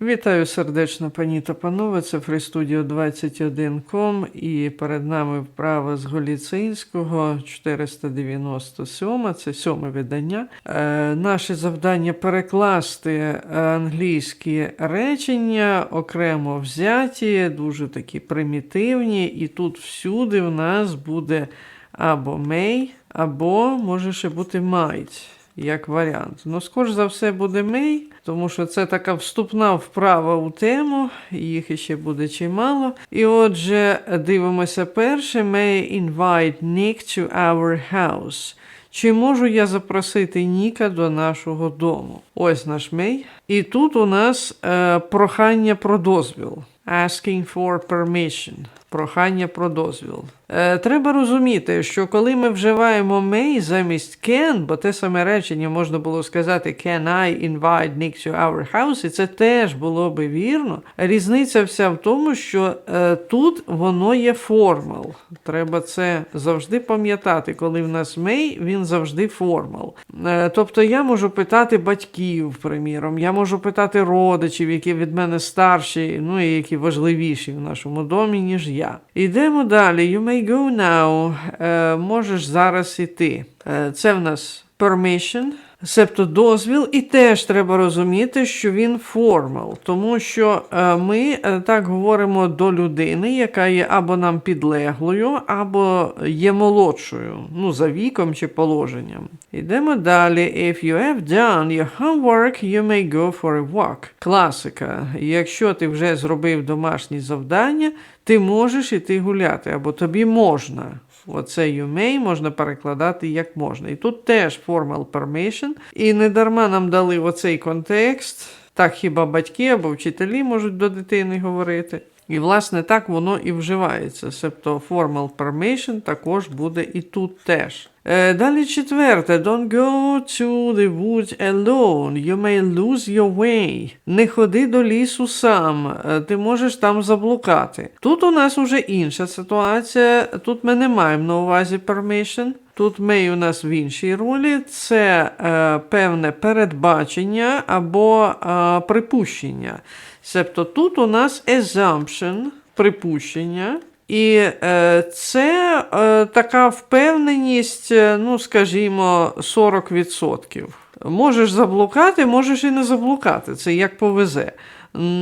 Вітаю сердечно, пані та панове. Це FreeStudio 21.com і перед нами вправа з Голіцинського 497, це сьоме видання. Е, наше завдання перекласти англійські речення, окремо взяті, дуже такі примітивні, і тут всюди в нас буде або may, або може ще бути might як варіант. Ну, скоріш за все, буде мей, тому що це така вступна вправа у тему, їх іще буде чимало. І отже, дивимося перше: May invite Nick to our house. Чи можу я запросити Ніка до нашого дому? Ось наш мей. І тут у нас е, прохання про дозвіл. Asking for permission. Прохання про дозвіл. Е, треба розуміти, що коли ми вживаємо may замість can, бо те саме речення можна було сказати Can I invite Nick to our house, і це теж було би вірно. Різниця вся в тому, що е, тут воно є формал. Треба це завжди пам'ятати. Коли в нас may, він завжди формал. Е, тобто я можу питати батьків, приміром, я можу питати родичів, які від мене старші, ну і які важливіші в нашому домі, ніж я. Йдемо далі. You may go now. Е, можеш зараз іти. Е, це в нас permission. Себто дозвіл, і теж треба розуміти, що він формал, тому що е, ми е, так говоримо до людини, яка є або нам підлеглою, або є молодшою, ну, за віком чи положенням. Йдемо далі. If you have done your homework, you may go for a walk. Класика. Якщо ти вже зробив домашні завдання, ти можеш іти гуляти, або тобі можна. Оце you may можна перекладати як можна. І тут теж formal permission. І не дарма нам дали оцей контекст. Так хіба батьки або вчителі можуть до дитини говорити. І, власне, так воно і вживається. Себто formal permission також буде і тут теж. Е, далі четверте. Don't go to the woods alone. You may lose your way. Не ходи до лісу сам. Е, Ти можеш там заблукати. Тут у нас уже інша ситуація. Тут ми не маємо на увазі permission. Тут may у нас в іншій ролі. Це е, певне передбачення або е, припущення. Себто тут у нас assumption, припущення. І е, це е, така впевненість, е, ну, скажімо, 40%. Можеш заблукати, можеш і не заблукати. Це як повезе.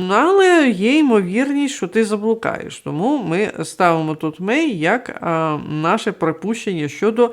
Але є ймовірність, що ти заблукаєш. Тому ми ставимо тут мей як наше припущення щодо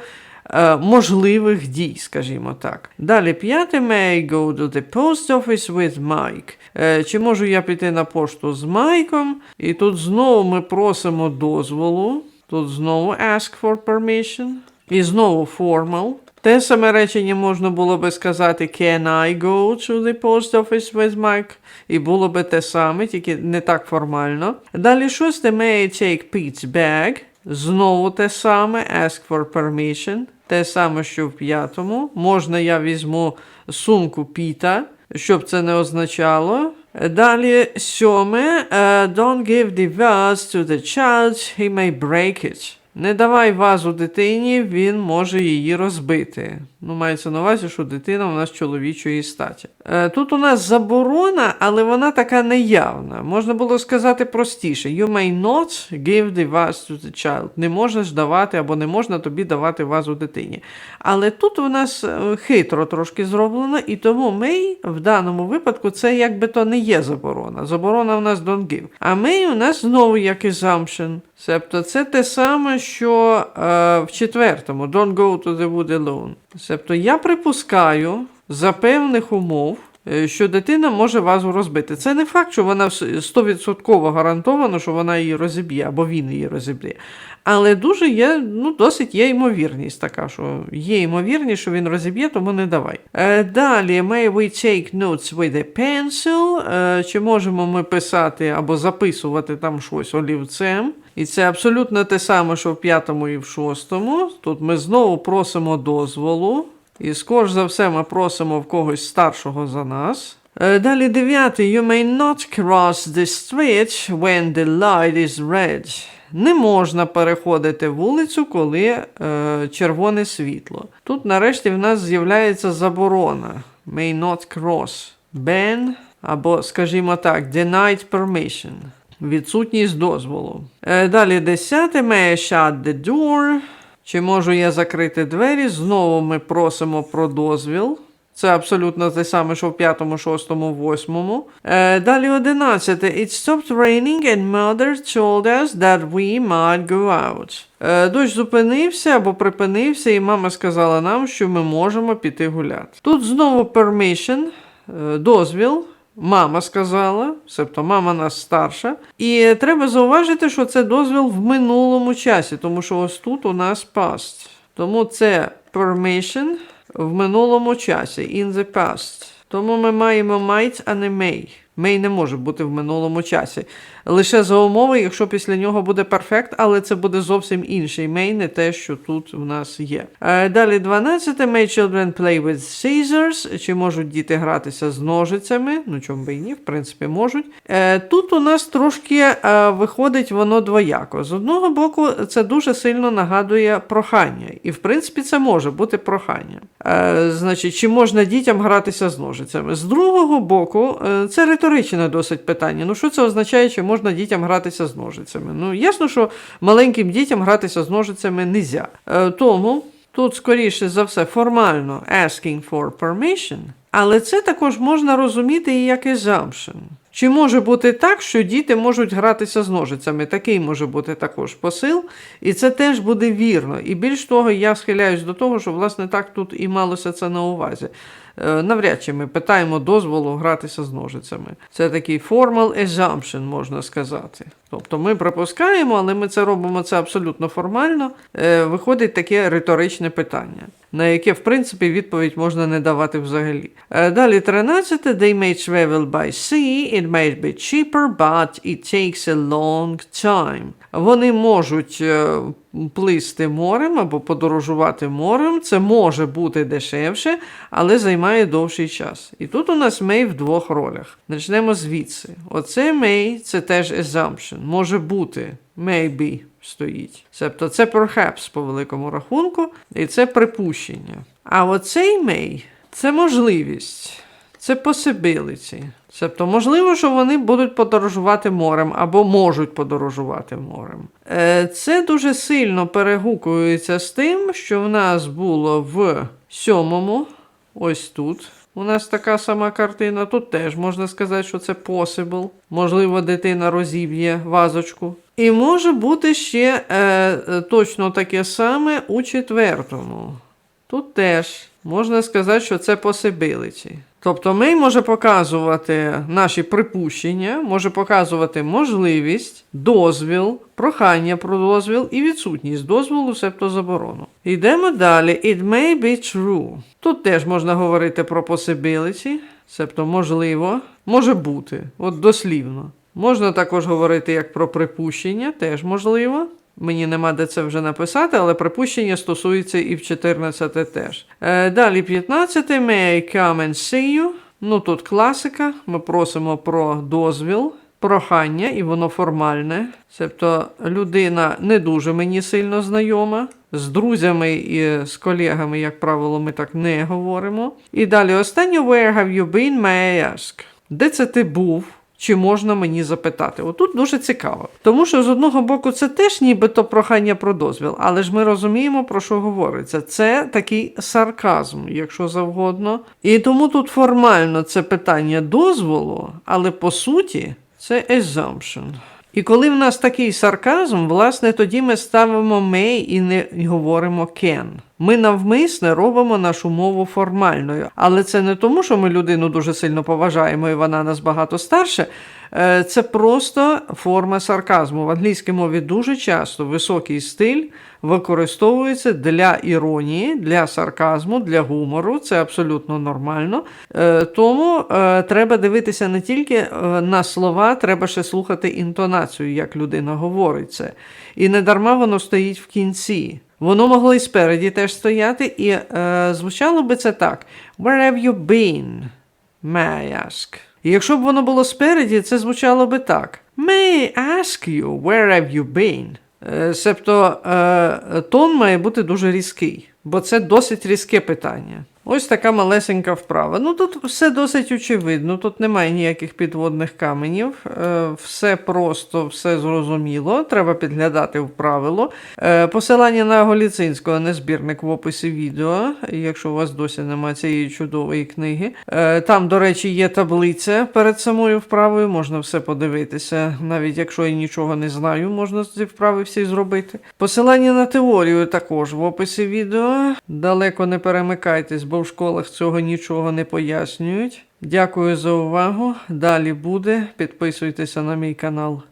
можливих дій, скажімо так. Далі п'яте may go to the post office with Mike. Е, Чи можу я піти на пошту з Майком? І тут знову ми просимо дозволу. Тут знову ask for permission. І знову formal. Те саме речення можна було би сказати Can I go to the post office with Mike? І було би те саме, тільки не так формально. Далі шосте may I take Pete's bag. Знову те саме ask for permission. Те саме, що в п'ятому. Можна я візьму сумку Піта, щоб це не означало. Далі сьоме. е, Don't give the verse to the child, he may break it. Не давай вазу дитині, він може її розбити. Ну, мається на увазі, що дитина у нас чоловічої статі. Е, тут у нас заборона, але вона така неявна. Можна було сказати простіше: You may not give the vase to the child. Не можеш давати або не можна тобі давати вазу дитині. Але тут у нас е, хитро трошки зроблено, і тому may в даному випадку це якби то не є заборона. Заборона у нас don't give. А may у нас знову як assumption. Себто це те саме, що е, в четвертому don't go to the wood alone. Себто я припускаю за певних умов, е, що дитина може вазу розбити. Це не факт, що вона 100% гарантовано, що вона її розіб'є, або він її розіб'є. Але дуже є, ну, досить є ймовірність така, що є ймовірність, що він розіб'є, тому не давай. Е, далі, may we take notes with a pencil. Е, чи можемо ми писати або записувати там щось олівцем? І це абсолютно те саме, що в п'ятому і в шостому. Тут ми знову просимо дозволу. І скоріш за все ми просимо в когось старшого за нас. Е, Далі дев'ятий. You may not cross the street when the light is red. Не можна переходити вулицю, коли е, червоне світло. Тут нарешті в нас з'являється заборона. May not cross. Ban Або, скажімо так, denied permission. Відсутність дозволу. Е, далі десяте. May I shut the door? Чи можу я закрити двері? Знову ми просимо про дозвіл. Це абсолютно те саме, що в п'ятому, шостому, восьмому. Е, далі одинадцяте. It stopped raining and mother told us that we might go out. Е, дощ зупинився або припинився, і мама сказала нам, що ми можемо піти гуляти. Тут знову permission, дозвіл. Мама сказала, себто мама нас старша. І треба зауважити, що це дозвіл в минулому часі, тому що ось тут у нас past. Тому це permission в минулому часі, in the past. Тому ми маємо might, а не may. May не може бути в минулому часі. Лише за умови, якщо після нього буде перфект, але це буде зовсім інший may, не те, що тут в нас є. Е, Далі 12. May children play with scissors. Чи можуть діти гратися з ножицями? Ну, чому би і ні, в принципі, можуть. Е, Тут у нас трошки е, виходить воно двояко. З одного боку, це дуже сильно нагадує прохання. І, в принципі, це може бути прохання. Значить, чи можна дітям гратися з ножицями? З другого боку, це риторичне досить питання. Ну, що це означає, чи можна дітям гратися з ножицями? Ну, ясно, що маленьким дітям гратися з ножицями не можна. Тому тут, скоріше за все, формально asking for permission, але це також можна розуміти і як assumption. Чи може бути так, що діти можуть гратися з ножицями? Такий може бути також посил, і це теж буде вірно. І більш того, я схиляюсь до того, що власне так тут і малося це на увазі. Е, Навряд чи ми питаємо дозволу гратися з ножицями. Це такий formal assumption, можна сказати. Тобто ми припускаємо, але ми це робимо це абсолютно формально. Е, Виходить таке риторичне питання, на яке, в принципі, відповідь можна не давати взагалі. Е, Далі 13. They may travel by sea, it may be cheaper, but it takes a long time. Вони можуть плисти морем або подорожувати морем. Це може бути дешевше, але займає довший час. І тут у нас may в двох ролях. Почнемо звідси. Оце may це теж assumption. Може бути, maybe стоїть. Тобто це perhaps по великому рахунку, і це припущення. А оцей may це можливість. Це possibility. Тобто, можливо, що вони будуть подорожувати морем або можуть подорожувати морем. Е, Це дуже сильно перегукується з тим, що в нас було в сьомому, ось тут. У нас така сама картина. Тут теж можна сказати, що це possible. Можливо, дитина розіб'є вазочку. І може бути ще е, точно таке саме у четвертому. Тут теж можна сказати, що це possibility. Тобто ми може показувати наші припущення, може показувати можливість, дозвіл, прохання про дозвіл і відсутність дозволу, себто заборону. Йдемо далі. It may be true. Тут теж можна говорити про possibility, себто можливо, може бути, от дослівно. Можна також говорити як про припущення, теж можливо. Мені нема де це вже написати, але припущення стосується і в 14 теж. Е, далі 15. May I come and see you? Ну тут класика. Ми просимо про дозвіл, прохання, і воно формальне. Тобто людина не дуже мені сильно знайома. З друзями і з колегами, як правило, ми так не говоримо. І далі останнє Where have you been, may I ask? Де це ти був? Чи можна мені запитати? Отут дуже цікаво. Тому що з одного боку це теж нібито прохання про дозвіл, але ж ми розуміємо, про що говориться. Це такий сарказм, якщо завгодно. І тому тут формально це питання дозволу, але по суті це assumption. І коли в нас такий сарказм, власне, тоді ми ставимо may і не говоримо can. Ми навмисне робимо нашу мову формальною. Але це не тому, що ми людину дуже сильно поважаємо і вона нас багато старше. Е, Це просто форма сарказму. В англійській мові дуже часто високий стиль використовується для іронії, для сарказму, для гумору. Це абсолютно нормально. Е, Тому е, треба дивитися не тільки на слова, треба ще слухати інтонацію, як людина говорить це. І не дарма воно стоїть в кінці. Воно могло і спереді теж стояти, і е, звучало би це так: Where have you been? May I ask? І якщо б воно було спереді, це звучало би так: May I ask you, where have you been? Е, Себто е, тон має бути дуже різкий. Бо це досить різке питання. Ось така малесенька вправа. Ну тут все досить очевидно, тут немає ніяких підводних каменів, е, все просто, все зрозуміло. Треба підглядати в правило. Е, Посилання на Голіцинського незбірник в описі відео, якщо у вас досі немає цієї чудової книги. Е, Там, до речі, є таблиця перед самою вправою, можна все подивитися. Навіть якщо я нічого не знаю, можна ці вправи всі зробити. Посилання на теорію також в описі відео. Далеко не перемикайтесь, бо в школах цього нічого не пояснюють. Дякую за увагу. Далі буде. Підписуйтеся на мій канал.